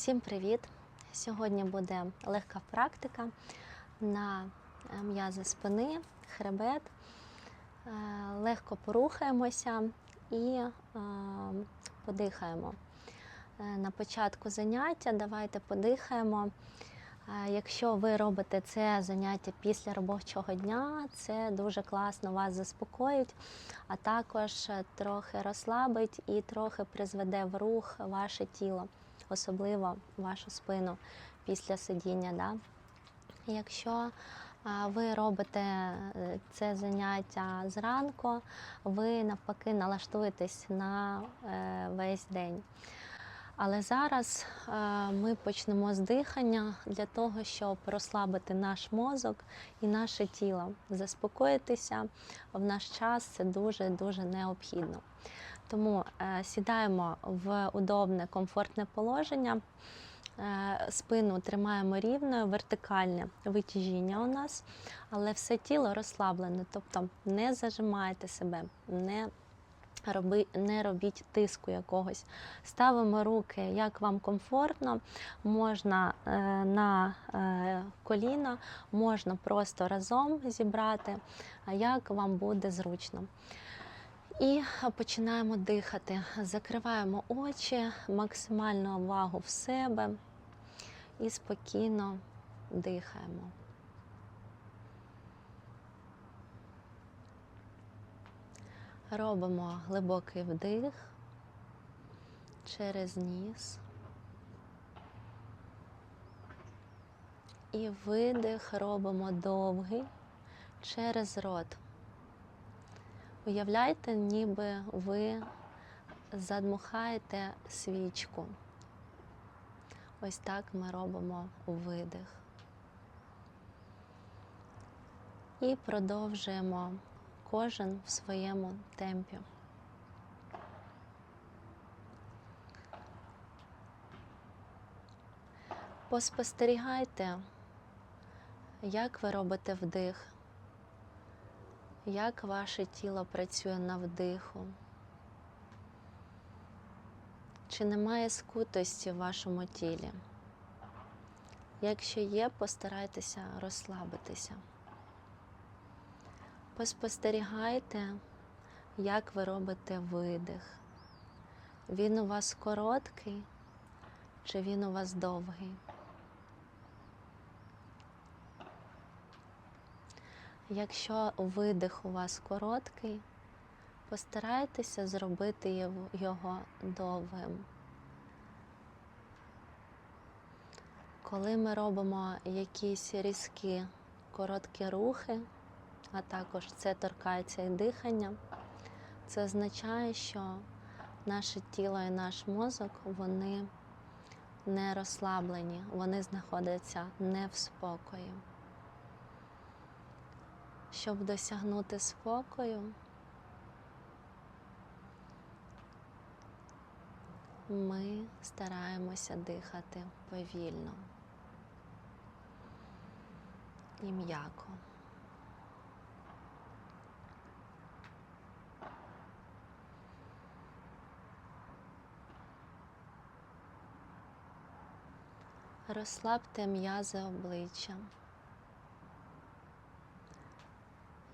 Всім привіт! Сьогодні буде легка практика на е, м'язи спини, хребет. Е, Легко порухаємося і е, подихаємо. На початку заняття давайте подихаємо. Якщо ви робите це заняття після робочого дня, це дуже класно вас заспокоїть, а також трохи розслабить і трохи призведе в рух ваше тіло, особливо вашу спину після сидіння. Да? Якщо ви робите е, це заняття зранку, ви навпаки налаштуєтесь на е, весь день. Але зараз е, ми почнемо з дихання для того, щоб розслабити наш мозок і наше тіло. Заспокоїтися в наш час це дуже-дуже необхідно. Тому е, сідаємо в удобне, комфортне положення. Е, Спину тримаємо рівною, вертикальне витяжіння у нас, але все тіло розслаблене, тобто не зажимайте себе, не роби, не робіть тиску якогось. Ставимо руки, як вам комфортно, можна е, на е, коліна, можна просто разом зібрати, як вам буде зручно. І починаємо дихати. Закриваємо очі, максимальну увагу в себе і спокійно дихаємо. Робимо глибокий вдих через ніс. І видих робимо довгий через рот. Уявляйте, ніби ви задмухаєте свічку. Ось так ми робимо видих. І продовжуємо кожен в своєму темпі. Поспостерігайте, як ви робите вдих, як ваше тіло працює на вдиху. Чи немає скутості в вашому тілі? Якщо є, постарайтеся розслабитися. Поспостерігайте, як ви робите видих. Він у вас короткий чи він у вас довгий? Якщо видих у вас короткий, постарайтеся зробити його- довгим. Коли ми робимо якісь різкі короткі рухи, а також це торкається і дихання, це означає, що наше тіло і наш мозок вони не розслаблені, вони знаходяться не в спокої. Щоб досягнути спокою, ми стараємося дихати повільно і м'яко. Розслабте м'язи обличчя.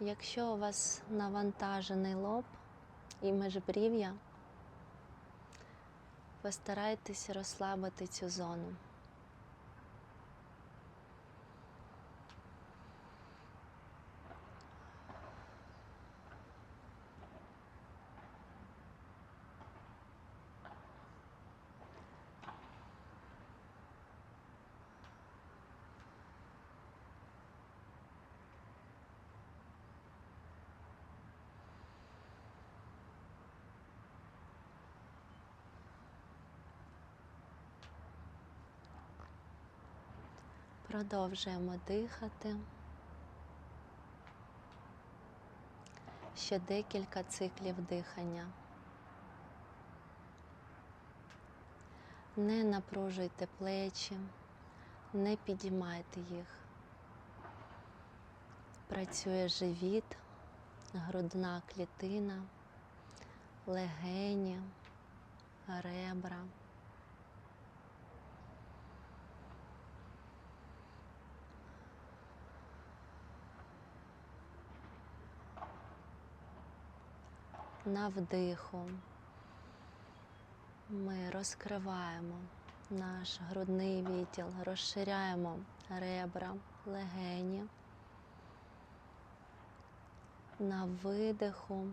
Якщо у вас навантажений лоб і межбрів'я, постарайтесь розслабити цю зону. Продовжуємо дихати. Ще декілька циклів дихання. Не напружуйте плечі, не підіймайте їх. Працює живіт, грудна клітина, легені, ребра. На вдиху ми розкриваємо наш грудний відділ, розширяємо ребра, легені. На видиху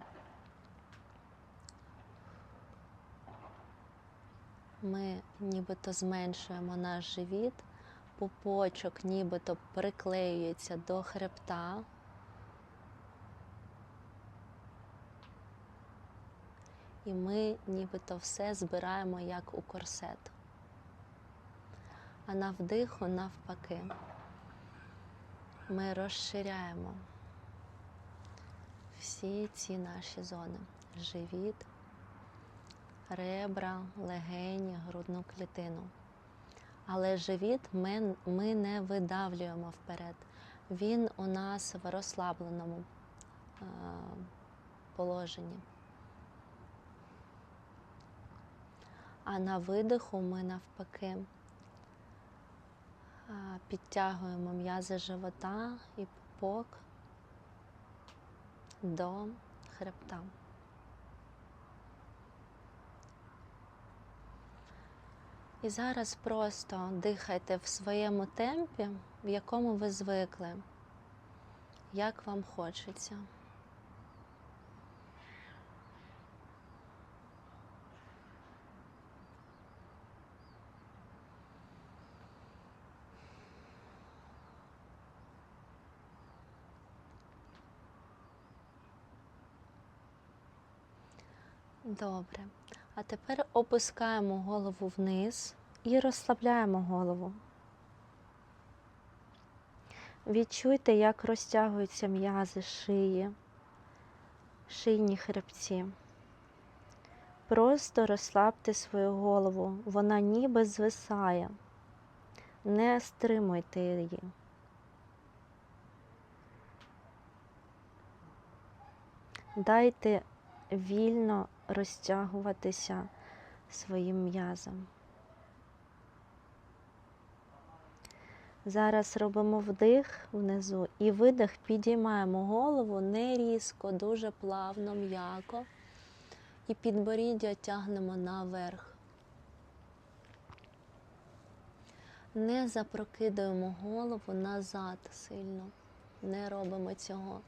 ми нібито зменшуємо наш живіт, пупочок нібито приклеюється до хребта. І ми нібито все збираємо як у корсет. А на вдиху навпаки ми розширяємо всі ці наші зони. Живіт, ребра, легені, грудну клітину. Але живіт ми, ми не видавлюємо вперед. Він у нас в розслабленому е, положенні. А на видиху ми навпаки підтягуємо м'язи живота і пупок до хребта. І зараз просто дихайте в своєму темпі, в якому ви звикли, як вам хочеться. Добре. А тепер опускаємо голову вниз і розслабляємо голову. Відчуйте, як розтягуються м'язи шиї, шийні хребці. Просто розслабте свою голову, вона ніби звисає. Не стримуйте її. Дайте вільно розтягуватися своїм м'язом. Зараз робимо вдих внизу і видих, підіймаємо голову не різко, дуже плавно, м'яко. І підборіддя тягнемо наверх. Не запрокидаємо голову назад сильно. Не робимо цього.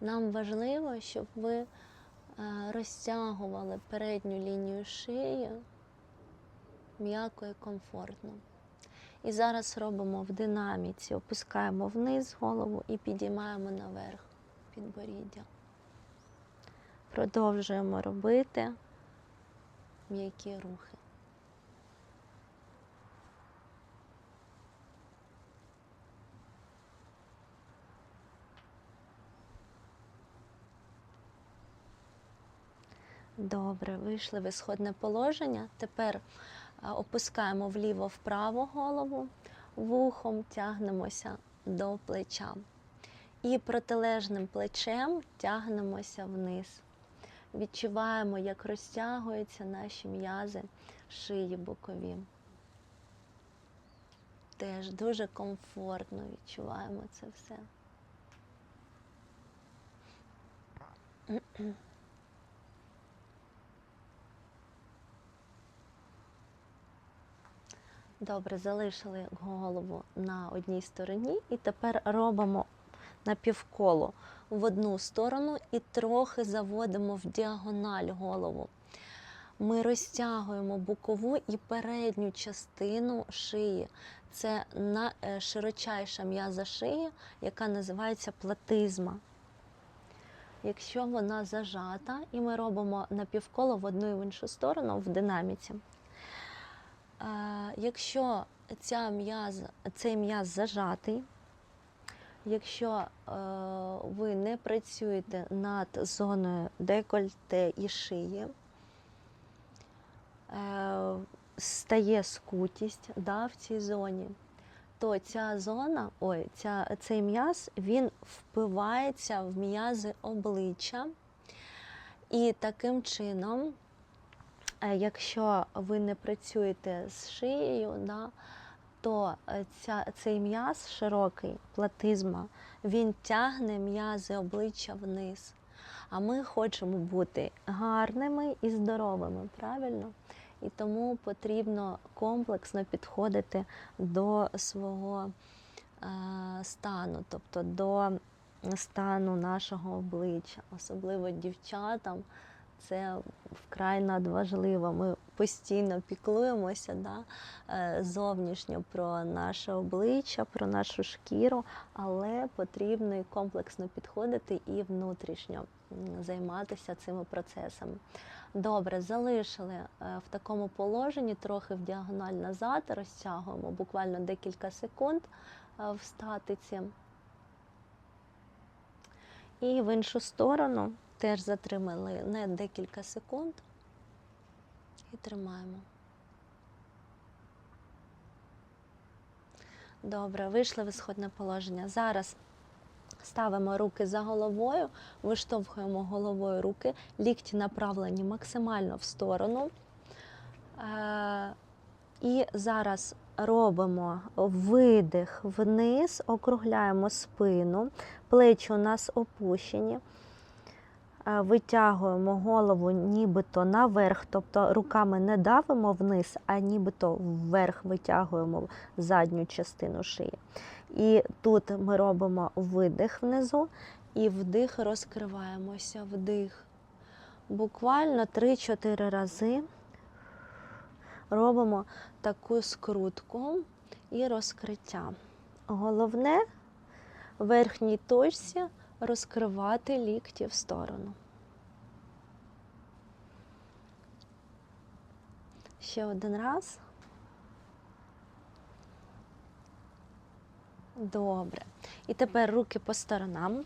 Нам важливо, щоб ви розтягували передню лінію шиї м'яко і комфортно. І зараз робимо в динаміці, опускаємо вниз голову і підіймаємо наверх підборіддя. Продовжуємо робити м'які рухи. Добре, вийшли в ісходне положення. Тепер опускаємо вліво-вправо голову, вухом тягнемося до плеча. І протилежним плечем тягнемося вниз. Відчуваємо, як розтягуються наші м'язи шиї бокові. Теж дуже комфортно відчуваємо це все. Добре, залишили голову на одній стороні і тепер робимо напівколо в одну сторону і трохи заводимо в діагональ голову. Ми розтягуємо бокову і передню частину шиї. Це е, широчайша м'яза шиї, яка називається платизма. Якщо вона зажата, і ми робимо напівколо в одну і в іншу сторону в динаміці. Якщо ця м'яз, цей м'яз зажатий, якщо е, ви не працюєте над зоною декольте і шиї, е, стає скутість да, в цій зоні, то ця зона, ой, ця, цей м'яз він впивається в м'язи обличчя. І таким чином, якщо ви не працюєте з шиєю, да, то е, ця, цей м'яз широкий, платизма, він тягне м'язи обличчя вниз. А ми хочемо бути гарними і здоровими, правильно? І тому потрібно комплексно підходити до свого е, стану, тобто до стану нашого обличчя, особливо дівчатам. Це вкрай надважливо. Ми постійно піклуємося да, е, зовнішньо про наше обличчя, про нашу шкіру, але потрібно і комплексно підходити і внутрішньо займатися цими процесами. Добре, залишили е, в такому положенні, трохи в діагональ назад, розтягуємо буквально декілька секунд е, в статиці. І в іншу сторону теж затримали не декілька секунд і тримаємо. Добре, вийшли в ісходне положення. Зараз ставимо руки за головою, виштовхуємо головою руки, лікті направлені максимально в сторону. Е, І зараз робимо видих вниз, округляємо спину, плечі у нас опущені. Е, Витягуємо голову нібито наверх, тобто руками не давимо вниз, а нібито вверх витягуємо задню частину шиї. І тут ми робимо видих внизу і вдих розкриваємося, вдих. Буквально 3-4 рази робимо таку скрутку і розкриття. Головне в верхній точці розкривати лікті в сторону. Ще один раз. Добре. І тепер руки по сторонам.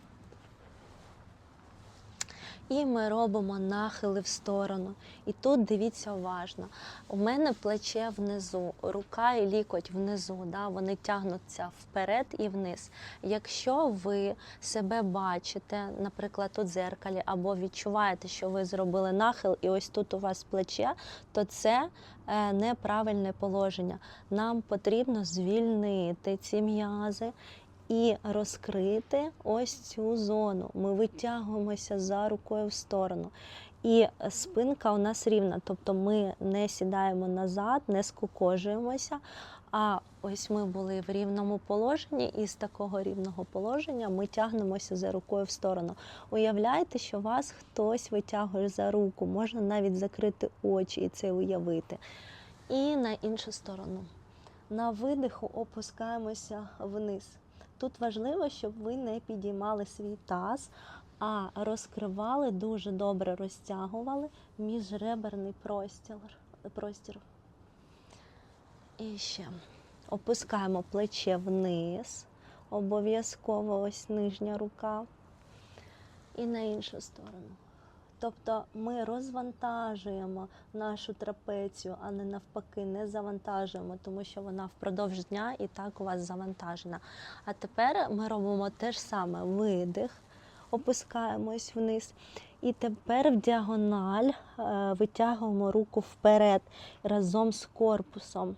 І ми робимо нахили в сторону. І тут дивіться уважно. У мене плече внизу, рука і лікоть внизу. Да? Вони тягнуться вперед і вниз. Якщо ви себе бачите, наприклад, у дзеркалі, або відчуваєте, що ви зробили нахил, і ось тут у вас плече, то це е, неправильне положення. Нам потрібно звільнити ці м'язи і розкрити ось цю зону. Ми витягуємося за рукою в сторону. І спинка у нас рівна, тобто ми не сідаємо назад, не скукожуємося. А ось ми були в рівному положенні, і з такого рівного положення ми тягнемося за рукою в сторону. Уявляйте, що вас хтось витягує за руку, можна навіть закрити очі і це уявити. І на іншу сторону. На видиху опускаємося вниз. Тут важливо, щоб ви не підіймали свій таз, а розкривали, дуже добре розтягували міжреберний простір. простір. І ще опускаємо плече вниз, обов'язково ось нижня рука. І на іншу сторону. Тобто ми розвантажуємо нашу трапецію, а не навпаки, не завантажуємо, тому що вона впродовж дня і так у вас завантажена. А тепер ми робимо те ж саме: видих, опускаємось вниз. І тепер в діагональ е, витягуємо руку вперед разом з корпусом.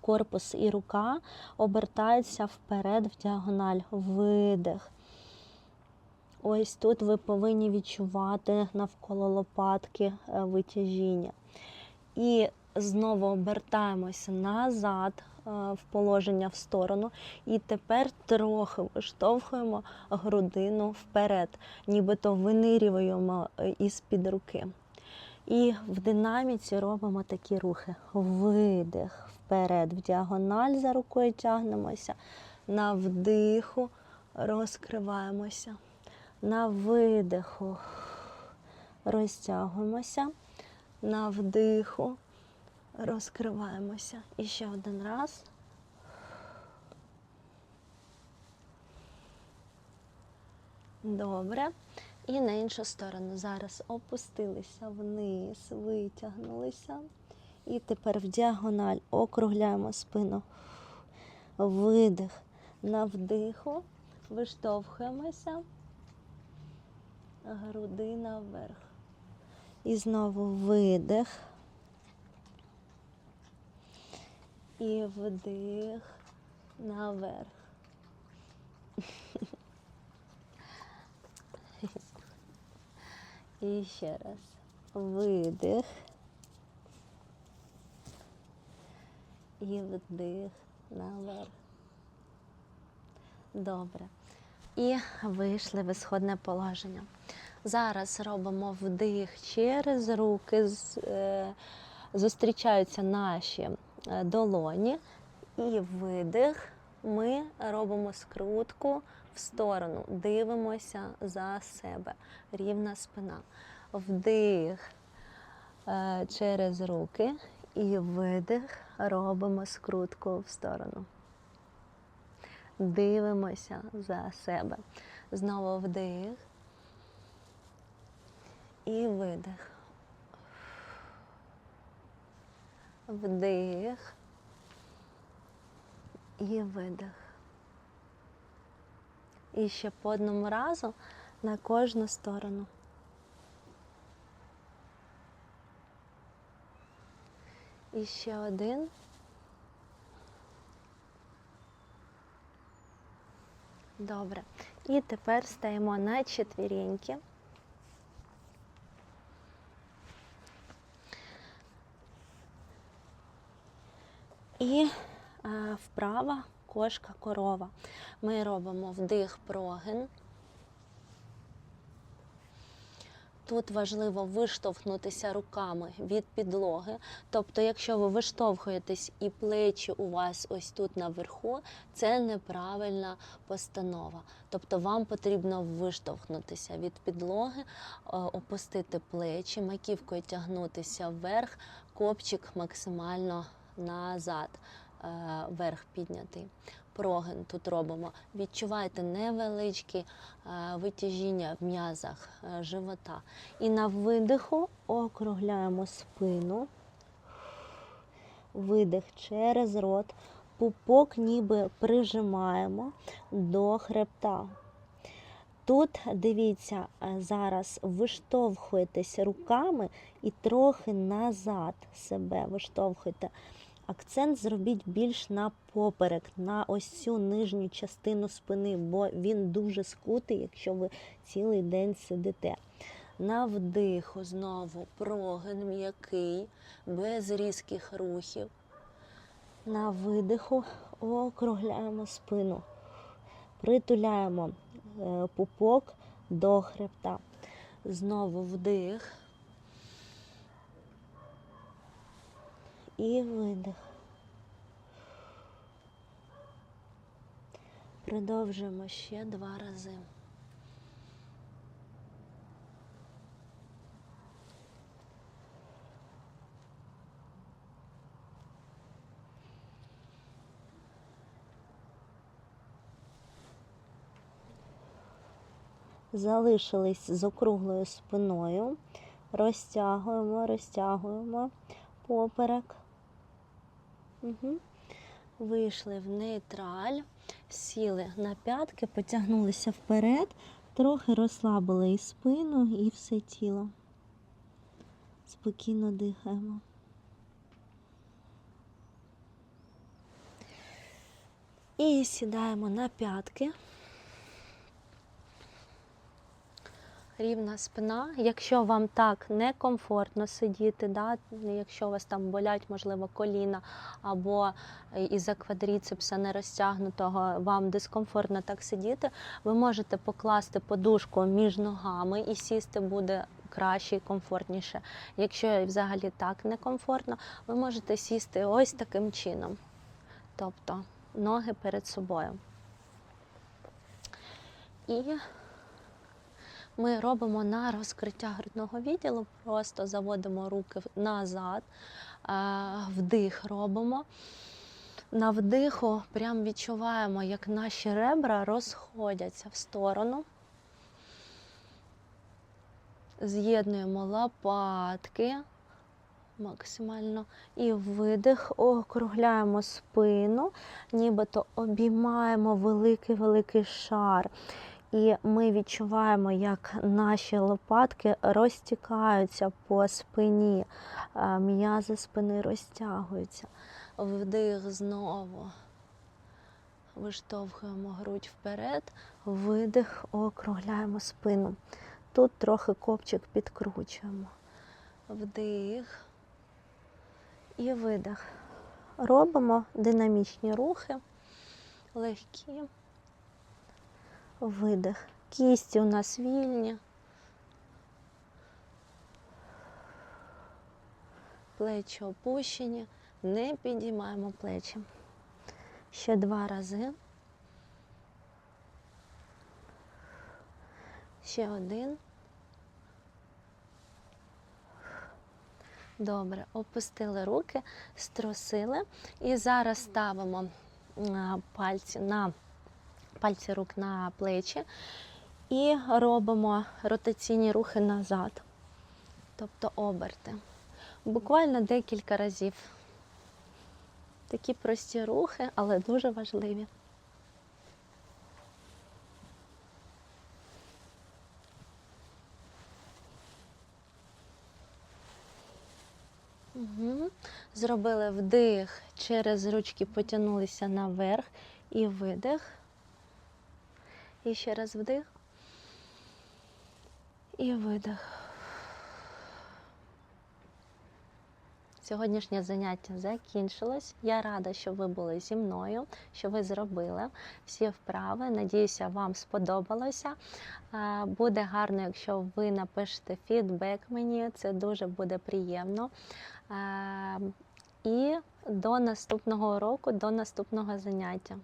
Корпус і рука обертаються вперед в діагональ. Видих. Ось тут ви повинні відчувати навколо лопатки е, витяжіння. І знову обертаємося назад е, в положення в сторону. І тепер трохи виштовхуємо грудину вперед, нібито винирюємо е, із-під руки. І в динаміці робимо такі рухи. Видих вперед, в діагональ за рукою тягнемося, на вдиху розкриваємося. На видиху розтягуємося, на вдиху розкриваємося. І ще один раз. Добре. І на іншу сторону. Зараз опустилися вниз, витягнулися. І тепер в діагональ округляємо спину. Видих на вдиху, виштовхуємося грудина вверх. І знову видих. І вдих наверх. І ще раз. Видих. І вдих наверх. Добре. І вийшли в ісходне положення. Зараз робимо вдих через руки, е, зустрічаються наші е, долоні. І видих. Ми робимо скрутку в сторону, дивимося за себе. Рівна спина. Вдих е, через руки і видих. Робимо скрутку в сторону. Дивимося за себе. Знову вдих. І видих. Вдих. І видих. І ще по одному разу на кожну сторону. І ще один. Добре. І тепер стаємо на четвіріньки. І е, вправа кошка корова. Ми робимо вдих прогин. Тут важливо виштовхнутися руками від підлоги. Тобто, якщо ви виштовхуєтесь і плечі у вас ось тут наверху, це неправильна постанова. Тобто вам потрібно виштовхнутися від підлоги, е, опустити плечі, маківкою тягнутися вверх, копчик максимально назад, е, вверх піднятий. Прогин тут робимо. Відчувайте невеличкі е, витяжіння в м'язах е, живота. І на видиху округляємо спину. Видих через рот. Пупок ніби прижимаємо до хребта. Тут дивіться, е, зараз виштовхуєтесь руками і трохи назад себе виштовхуєте. Акцент зробіть більш на поперек, на ось цю нижню частину спини, бо він дуже скутий, якщо ви цілий день сидите. На вдиху знову прогин м'який, без різких рухів. На видиху округляємо спину, притуляємо е, пупок до хребта. Знову вдих. І видих. Продовжуємо ще два рази. Залишились з округлою спиною. Розтягуємо, розтягуємо поперек. Угу. Вийшли в нейтраль, сіли на п'ятки, потягнулися вперед, трохи розслабили і спину, і все тіло. Спокійно дихаємо. І сідаємо на п'ятки. Рівна спина. Якщо вам так некомфортно сидіти, да, якщо у вас там болять, можливо, коліна або із-за квадріцепса не розтягнутого, вам дискомфортно так сидіти, ви можете покласти подушку між ногами і сісти буде краще і комфортніше. Якщо взагалі так некомфортно, ви можете сісти ось таким чином. Тобто ноги перед собою. І ми робимо на розкриття грудного відділу, просто заводимо руки назад, е, вдих робимо. На вдиху прям відчуваємо, як наші ребра розходяться в сторону. З'єднуємо лопатки максимально. І видих, округляємо спину, нібито обіймаємо великий-великий шар. І ми відчуваємо, як наші лопатки розтікаються по спині, м'язи спини розтягуються. Вдих знову. Виштовхуємо грудь вперед, видих, округляємо спину. тут трохи копчик підкручуємо. Вдих і видих. Робимо динамічні рухи, легкі. Видих. Кісті у нас вільні. Плечі опущені, не підіймаємо плечі. Ще два рази. Ще один. Добре, опустили руки, струсили. І зараз ставимо пальці на пальці рук на плечі і робимо ротаційні рухи назад, тобто оберти. Буквально декілька разів. Такі прості рухи, але дуже важливі. Угу. Зробили вдих, через ручки потягнулися наверх і видих. І ще раз вдих. І видих. Сьогоднішнє заняття закінчилось. Я рада, що ви були зі мною, що ви зробили всі вправи. Надіюся, вам сподобалося. Буде гарно, якщо ви напишете фідбек мені, це дуже буде приємно. І до наступного року, до наступного заняття.